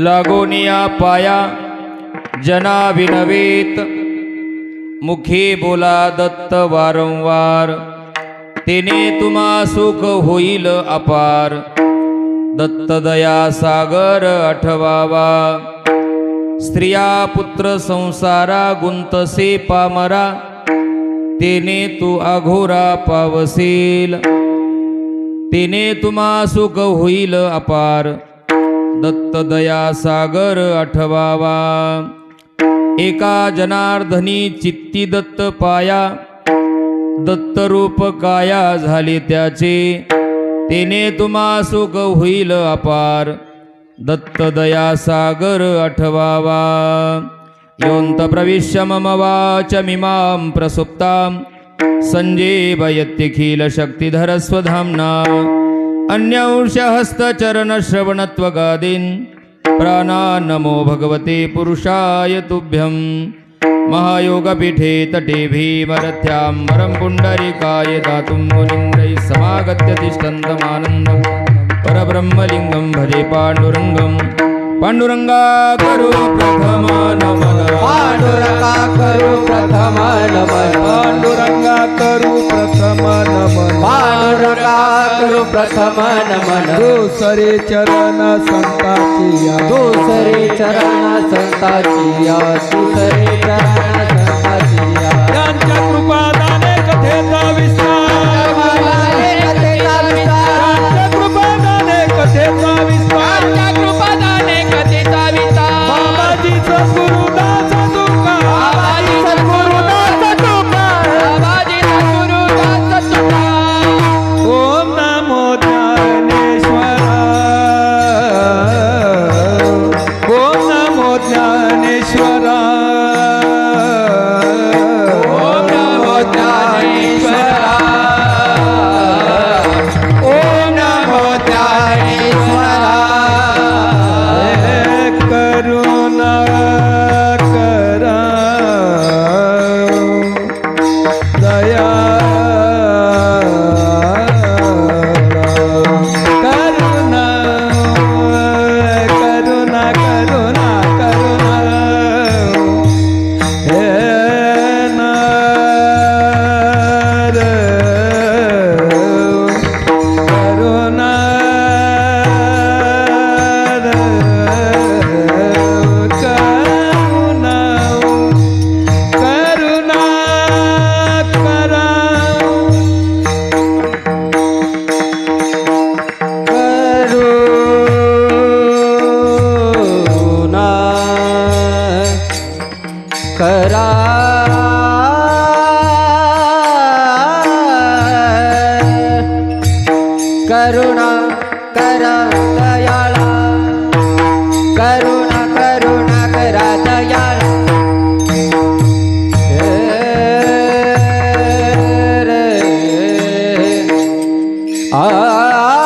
लागोनिया पाया जना विनवेत। मुखे बोला दत्त वारंवार तेने तुम्हा सुख होईल अपार। दत्त दया सागर आठवावा। स्त्रिया पुत्र संसारा गुंतसे पामरा तेने तू अघोरा पावसेल। तेने तुम्हा सुख होईल अपार। दत्त दया सागर आठवावा एका जनार्दनी चित्ती दत्त पाया. दत्तरूप काया झाली त्याचे. तेने तुम्हा सुख होईल अपार. दत्त दया सागर आठवावा योऽन्त प्रविश्य मम वाचमिमां प्रसुप्तां सञ्जीवयत्यखिलशक्तिधरस्वधाम्ना अन्यौषहस्तचरणश्रवणत्वगादीन् प्राणा नमो भगवते पुरुषाय तुभ्यं महायोगपीठे तटे भीमरथ्यां वरं पुण्डरीकाय दातुं मुनीन्द्रैः समागत्य तिष्ठन्तमानन्दं परब्रह्मलिङ्गं भजे पाण्डुरङ्गं पाण्डुरङ्गा करो प्रथमा नमन पांडुरंगा करू प्रथम नमन पांडुरंगा प्रथम नमन दुसरे चरण संताची या दुसरे चरण संताची या दुसरे ખરા કરુણા કર દયાળા કરુણા કરુણા કર દયાળા આ